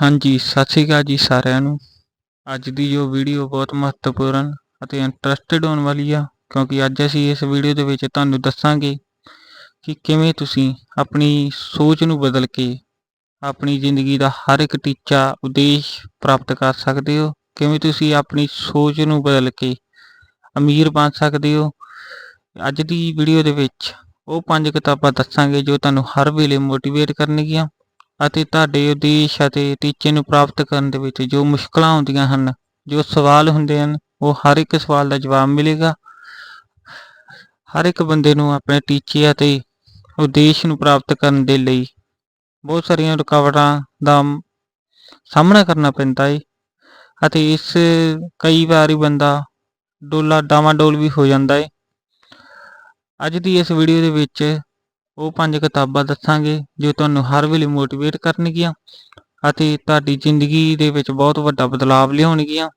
ਹਾਂਜੀ, ਸਤਿ ਸ਼੍ਰੀ ਅਕਾਲ ਜੀ ਸਾਰਿਆਂ ਨੂੰ। ਅੱਜ ਦੀ ਜੋ ਵੀਡੀਓ ਬਹੁਤ ਮਹੱਤਵਪੂਰਨ ਅਤੇ ਇੰਟਰਸਟਿਡ ਹੋਣ ਵਾਲੀ ਆ, ਕਿਉਂਕਿ ਅੱਜ ਅਸੀਂ ਇਸ ਵੀਡੀਓ ਦੇ ਵਿੱਚ ਤੁਹਾਨੂੰ ਦੱਸਾਂਗੇ ਕਿ ਕਿਵੇਂ ਤੁਸੀਂ ਆਪਣੀ ਸੋਚ ਨੂੰ ਬਦਲ ਕੇ ਆਪਣੀ ਜ਼ਿੰਦਗੀ ਦਾ ਹਰ ਇੱਕ ਟੀਚਾ, ਉਦੇਸ਼ ਪ੍ਰਾਪਤ ਕਰ ਸਕਦੇ ਹੋ। ਕਿਵੇਂ ਤੁਸੀਂ ਆਪਣੀ ਸੋਚ ਨੂੰ ਬਦਲ ਕੇ ਅਮੀਰ ਬਣ ਸਕਦੇ ਹੋ। ਅੱਜ ਦੀ ਵੀਡੀਓ ਦੇ ਵਿੱਚ ਉਹ ਪੰਜ ਕਿਤਾਬਾਂ ਦੱਸਾਂਗੇ ਜੋ ਤੁਹਾਨੂੰ ਹਰ ਵੇਲੇ ਮੋਟੀਵੇਟ ਕਰਨਗੀਆਂ। ਅਤੇ ਤੁਹਾਡੇ ਉਦੇਸ਼ ਅਤੇ ਟੀਚੇ ਨੂੰ ਪ੍ਰਾਪਤ ਕਰਨ ਦੇ ਵਿੱਚ ਜੋ ਮੁਸ਼ਕਲਾਂ ਆਉਂਦੀਆਂ ਹਨ, ਜੋ ਸਵਾਲ ਹੁੰਦੇ ਹਨ, ਉਹ ਹਰ ਇੱਕ ਸਵਾਲ ਦਾ ਜਵਾਬ ਮਿਲੇਗਾ। ਹਰ ਇੱਕ ਬੰਦੇ ਨੂੰ ਆਪਣੇ ਟੀਚੇ ਅਤੇ ਉਦੇਸ਼ ਨੂੰ ਪ੍ਰਾਪਤ ਕਰਨ ਦੇ ਲਈ ਬਹੁਤ ਸਾਰੀਆਂ ਰੁਕਾਵਟਾਂ ਦਾ ਸਾਹਮਣਾ ਕਰਨਾ ਪੈਂਦਾ ਹੈ ਅਤੇ ਇਸ ਕਈ ਵਾਰੀ ਬੰਦਾ ਡੋਲਾ ਡਾਵਾਡੋਲ ਵੀ ਹੋ ਜਾਂਦਾ ਹੈ ਅੱਜ ਦੀ ਇਸ ਵੀਡੀਓ ਦੇ ਵਿੱਚ ਉਹ ਪੰਜ ਕਿਤਾਬਾਂ ਦੱਸਾਂਗੇ ਜੋ ਤੁਹਾਨੂੰ ਹਰ ਵੇਲੇ ਮੋਟੀਵੇਟ ਕਰਨਗੀਆਂ ਅਤੇ ਤੁਹਾਡੀ ਜ਼ਿੰਦਗੀ ਦੇ ਵਿੱਚ ਬਹੁਤ ਵੱਡਾ ਬਦਲਾਅ ਲਿਆਉਣਗੀਆਂ।